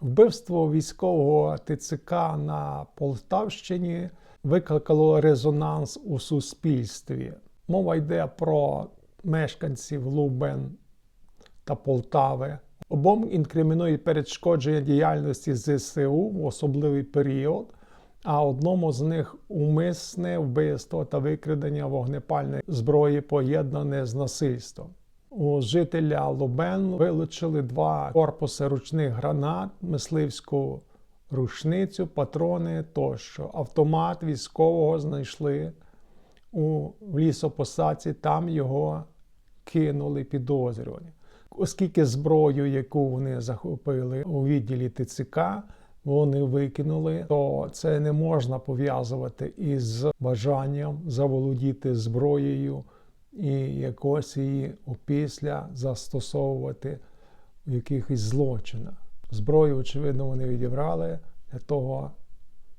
Вбивство військового ТЦК на Полтавщині викликало резонанс у суспільстві. Мова йде про мешканців Лубен та Полтави. Обом інкримінують перешкодження діяльності ЗСУ в особливий період, а одному з них умисне вбивство та викрадення вогнепальної зброї поєднане з насильством. У жителя Лубен вилучили два корпуси ручних гранат, мисливську рушницю, патрони тощо. Автомат військового знайшли у лісопосадці, там його кинули підозрювані. Оскільки зброю, яку вони захопили у відділі ТЦК, вони викинули, то це не можна пов'язувати із бажанням заволодіти зброєю і якось її опісля застосовувати в якихось злочинах. Зброю, очевидно, вони відібрали для того,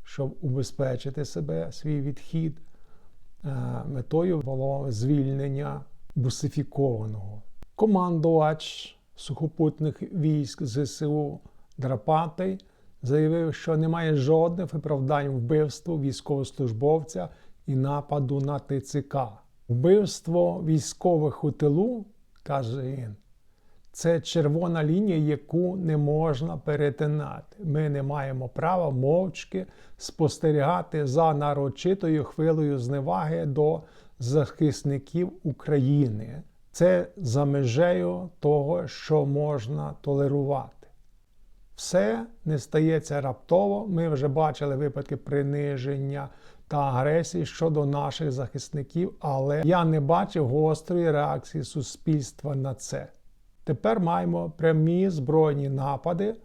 щоб убезпечити себе, свій відхід. Е, Метою було звільнення бусифікованого. Командувач сухопутних військ ЗСУ Драпатий заявив, що немає жодних виправдань вбивству військовослужбовця і нападу на ТЦК. Вбивство військових у тилу, каже він, це червона лінія, яку не можна перетинати. Ми не маємо права мовчки спостерігати за нарочитою хвилею зневаги до захисників України. Це за межею того, що можна толерувати. Все не стається раптово. Ми вже бачили випадки приниження та агресії щодо наших захисників, але я не бачив гострої реакції суспільства на це. Тепер маємо прямі збройні напади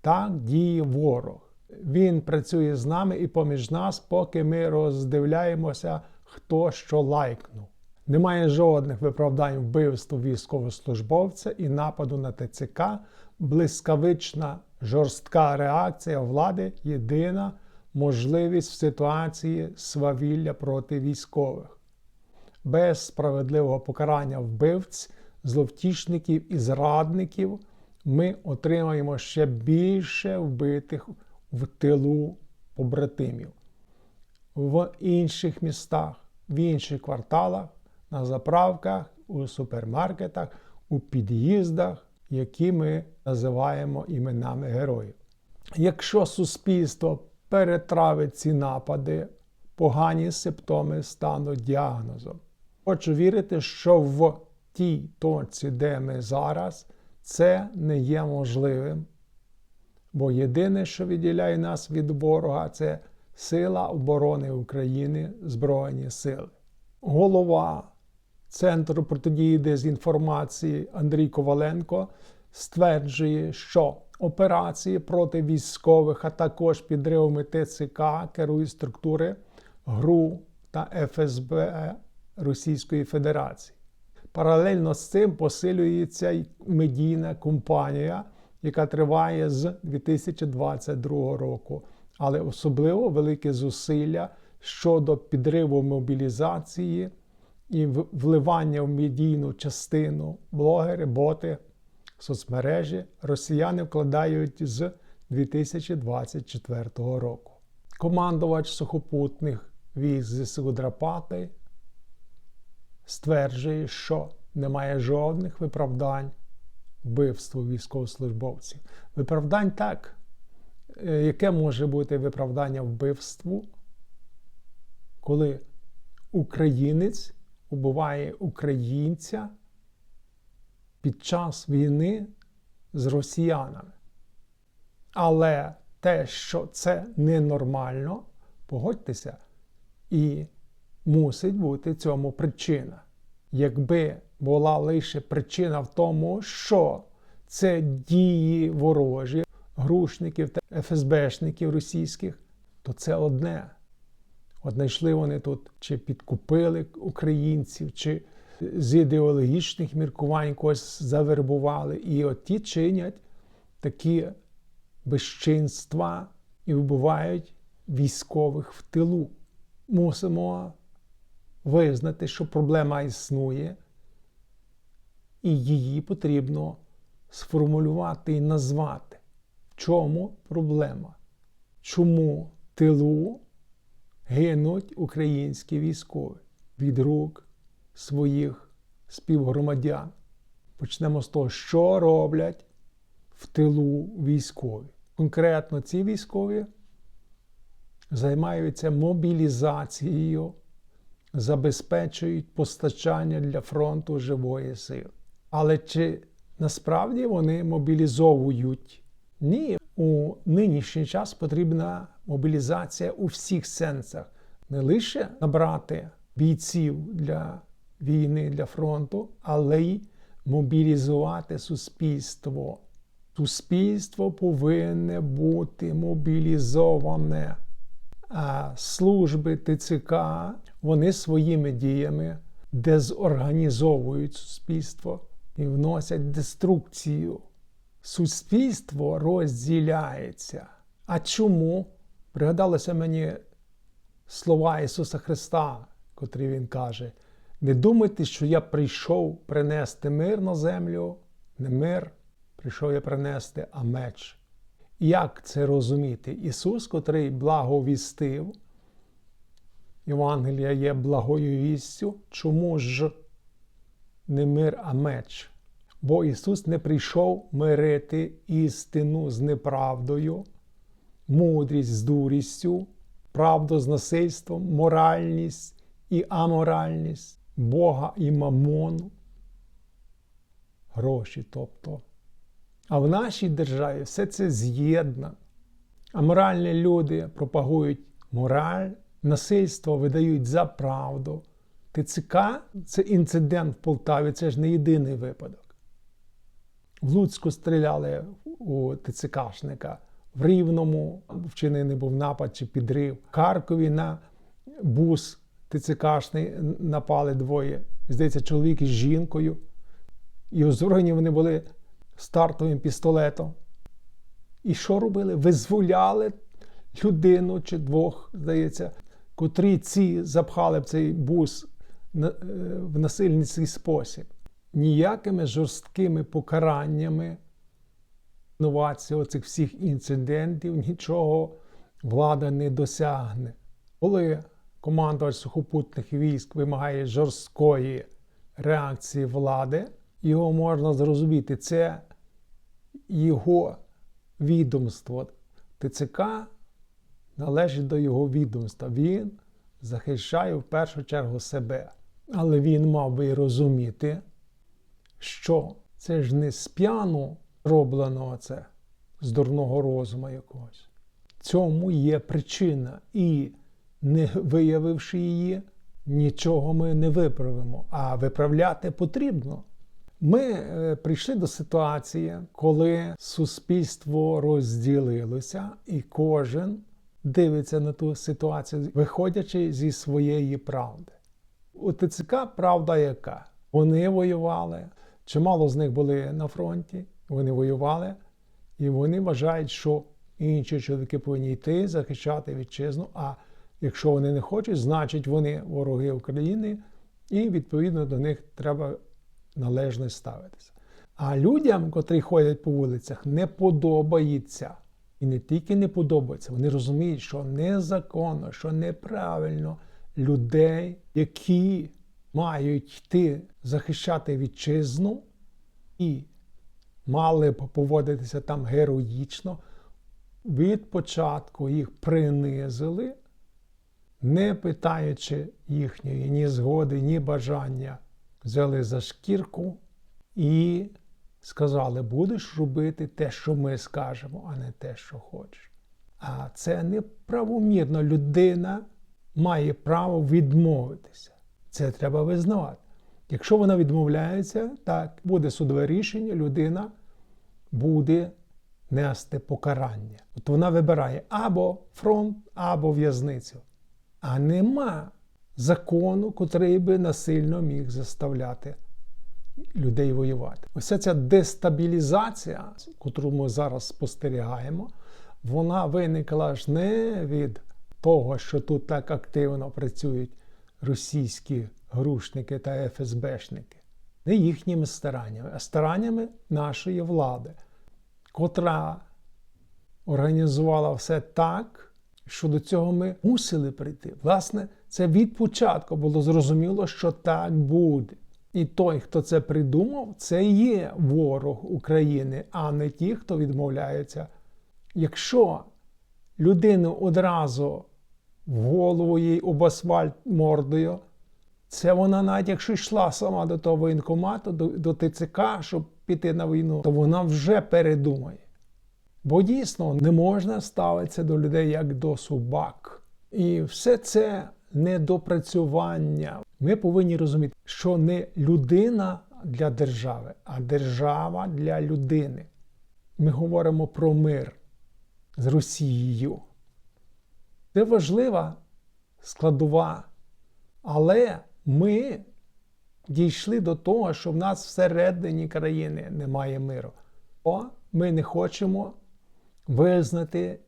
та діє ворог. Він працює з нами і поміж нас, поки ми роздивляємося, хто що лайкнув. Немає жодних виправдань вбивству військовослужбовця і нападу на ТЦК. Блискавична жорстка реакція влади єдина можливість в ситуації свавілля проти військових. Без справедливого покарання вбивць, зловтішників і зрадників ми отримаємо ще більше вбитих в тилу побратимів. В інших містах, в інших кварталах, на заправках, у супермаркетах, у під'їздах, які ми називаємо іменами героїв. Якщо суспільство перетравить ці напади, погані симптоми стануть діагнозом. Хочу вірити, що в тій точці, де ми зараз, це не є можливим. Бо єдине, що відділяє нас від ворога, це сила оборони України, Збройні сили. Голова Центру протидії дезінформації Андрій Коваленко стверджує, що операції проти військових, а також підривами ТЦК керують структури ГРУ та ФСБ Російської Федерації. Паралельно з цим посилюється й медійна кампанія, яка триває з 2022 року, але особливо великі зусилля щодо підриву мобілізації і вливання в медійну частину блогери, боти, соцмережі росіяни вкладають з 2024 року. Командувач сухопутних військ ЗСУ Драпати стверджує, що немає жодних виправдань вбивству військовослужбовців. Виправдань так. Е, яке може бути виправдання вбивству, коли українець убиває українця під час війни з росіянами? Але те, що це ненормально, погодьтеся, і мусить бути цьому причина. Якби була лише причина в тому, що це дії ворожі, грушників та ФСБшників російських, то це одне. От знайшли вони тут, чи підкупили українців, чи з ідеологічних міркувань когось завербували. І от ті чинять такі безчинства і вбивають військових в тилу. Мусимо визнати, що проблема існує, і її потрібно сформулювати і назвати. В чому проблема? Чому в тилу гинуть українські військові від рук своїх співгромадян? Почнемо з того, що роблять в тилу військові. Конкретно ці військові займаються мобілізацією, забезпечують постачання для фронту живої сили. Але чи насправді вони мобілізовують? Ні, у нинішній час потрібна мобілізація у всіх сенсах. Не лише набрати бійців для війни, для фронту, але й мобілізувати суспільство. Суспільство повинне бути мобілізоване. А служби ТЦК вони своїми діями дезорганізовують суспільство і вносять деструкцію. Суспільство розділяється. А чому? Пригадалося мені слова Ісуса Христа, котрі Він каже: не думайте, що я прийшов принести мир на землю, не мир, прийшов я принести, а меч. Як це розуміти? Ісус, котрий благовістив, Євангелія є благою вістю, чому ж не мир, а меч? Бо Ісус не прийшов мирити істину з неправдою, мудрість з дурістю, правду з насильством, моральність і аморальність, Бога і мамону, гроші тобто. А в нашій державі все це з'єднано. Аморальні люди пропагують мораль, насильство видають за правду. ТЦК це інцидент в Полтаві, це ж не єдиний випадок. В Луцьку стріляли у ТЦКшника, в Рівному вчинений був напад чи підрив. В Харкові на бус ТЦКшний напали двоє. Здається, чоловік із жінкою. І озброєні вони були стартовим пістолетом. І що робили? Визволяли людину чи двох, здається, котрі ці запхали в цей бус в насильницький спосіб. Ніякими жорсткими покараннями інновації оцих всіх інцидентів нічого влада не досягне. Коли командувач сухопутних військ вимагає жорсткої реакції влади, його можна зрозуміти. Це його відомство. ТЦК належить до його відомства. Він захищає в першу чергу себе. Але він мав би розуміти, що це ж не з п'яну роблено це, з дурного розуму якогось. Цьому є причина. І не виявивши її, нічого ми не виправимо. А виправляти потрібно. Ми е, прийшли до ситуації, коли суспільство розділилося, і кожен дивиться на ту ситуацію, виходячи зі своєї правди. У ТЦК правда яка? Вони воювали, чимало з них були на фронті, вони воювали, і вони вважають, що інші чоловіки повинні йти захищати вітчизну. А якщо вони не хочуть, значить вони вороги України, і відповідно до них треба належно ставитися. А людям, котрі ходять по вулицях, не подобається. І не тільки не подобається, вони розуміють, що незаконно, що неправильно людей, які мають йти захищати вітчизну і мали б поводитися там героїчно, від початку їх принизили, не питаючи їхньої ні згоди, ні бажання взяли за шкірку і сказали: будеш робити те, що ми скажемо, а не те, що хочеш. А це неправомірно. Людина має право відмовитися. Це треба визнавати. Якщо вона відмовляється, так, буде судове рішення, людина буде нести покарання. От вона вибирає або фронт, або в'язницю. А нема закону, котрий би насильно міг заставляти людей воювати. Ось ця дестабілізація, яку ми зараз спостерігаємо, вона виникла ж не від того, що тут так активно працюють російські грушники та ФСБшники, не їхніми стараннями, а стараннями нашої влади, котра організувала все так, що до цього ми мусили прийти. Власне, це від початку було зрозуміло, що так буде. І той, хто це придумав, це є ворог України, а не ті, хто відмовляється. Якщо людину одразу в голову їй об асфальт мордою, це вона, навіть якщо йшла сама до того воєнкомату, до, до ТЦК, щоб піти на війну, то вона вже передумає. Бо дійсно не можна ставитися до людей як до собак. І все це недопрацювання. Ми повинні розуміти, що не людина для держави, а держава для людини. Ми говоримо про мир з Росією. Це важлива складова, але ми дійшли до того, що в нас всередині країни немає миру. Бо ми не хочемо визнати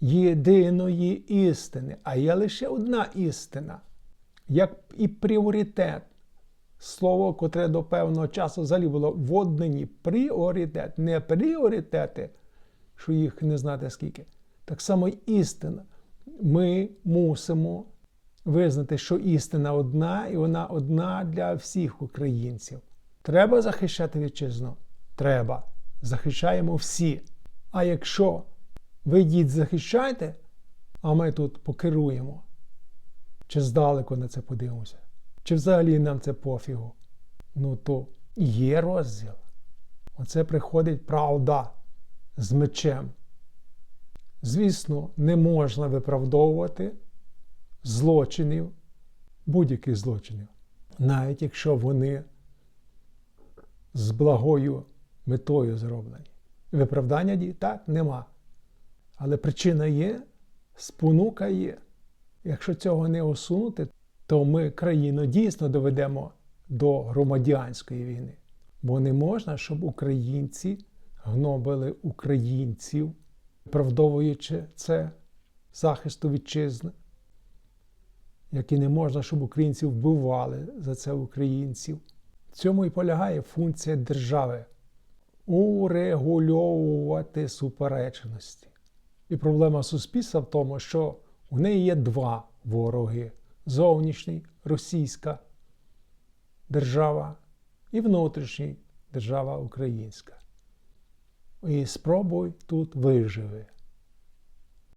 єдиної істини, а є лише одна істина, як і пріоритет. Слово, котре до певного часу взагалі було в однині пріоритет, не пріоритети, що їх не знати скільки. Так само істина. Ми мусимо визнати, що істина одна, і вона одна для всіх українців. Треба захищати вітчизну? Треба. Захищаємо всі. А якщо ви йдіть захищайте, а ми тут покеруємо, чи здалеку на це подивимося, чи взагалі нам це пофігу, ну то є розділ. Оце приходить правда з мечем. Звісно, не можна виправдовувати злочинів, будь-яких злочинів, навіть якщо вони з благою метою зроблені. Виправдання дій так нема. Але причина є, спонука є. Якщо цього не усунути, то ми країну дійсно доведемо до громадянської війни. Бо не можна, щоб українці гнобили українців, виправдовуючи це захисту вітчизни. Як і не можна, щоб українці вбивали за це українців. В цьому і полягає функція держави урегульовувати суперечності. І проблема суспільства в тому, що у неї є два вороги: зовнішній російська держава і внутрішній держава українська. І спробуй тут виживи.